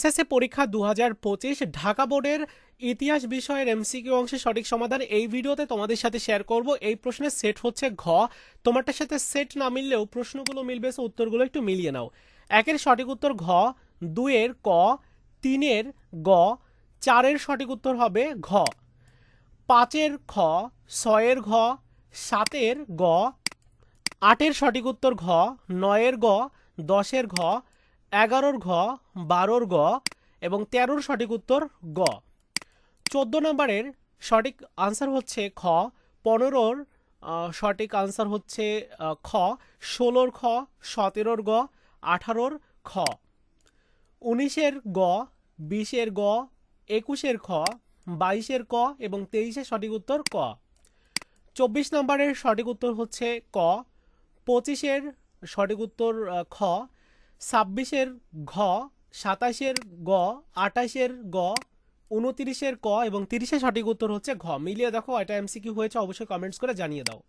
SSC পরীক্ষা দু হাজার পঁচিশ ঢাকা বোর্ডের ইতিহাস বিষয়ের এমসিকিউ অংশের সঠিক সমাধান এই ভিডিওতে তোমাদের সাথে শেয়ার করব। এই প্রশ্নের সেট হচ্ছে ঘ। তোমারটার সাথে সেট না মিললেও প্রশ্নগুলো মিলবে সো উত্তরগুলো একটু মিলিয়ে নাও। একের সঠিক উত্তর ঘ, দুইয়ের ক, তিনের গ, চারের সঠিক উত্তর হবে ঘ। পাঁচের খ, ছয়ের ঘ, সাতের গ, আটের সঠিক উত্তর ঘ, নয়ের গ, দশের ঘ এগারোর ঘ, বারোর গ এবং তেরোর সঠিক উত্তর গ। চোদ্দ নম্বরের সঠিক আনসার হচ্ছে খ, পনেরোর সঠিক আনসার হচ্ছে খ, ষোলোর খ, সতেরোর গ, আঠারোর খ। উনিশের গ, বিশের গ, একুশের খ, বাইশের ক এবং তেইশের সঠিক উত্তর ক। চব্বিশ নম্বরের সঠিক উত্তর হচ্ছে ক, পঁচিশের সঠিক উত্তর খ ছাব্বিশের ঘ, সাতাশের গ আটাশের গ, উনতিরিশের ক এবং তিরিশের সঠিক উত্তর হচ্ছে ঘ। মিলিয়ে দেখো, এটা এমসি এমসিকিউ হয়েছে, অবশ্যই কমেন্টস করে জানিয়ে দাও।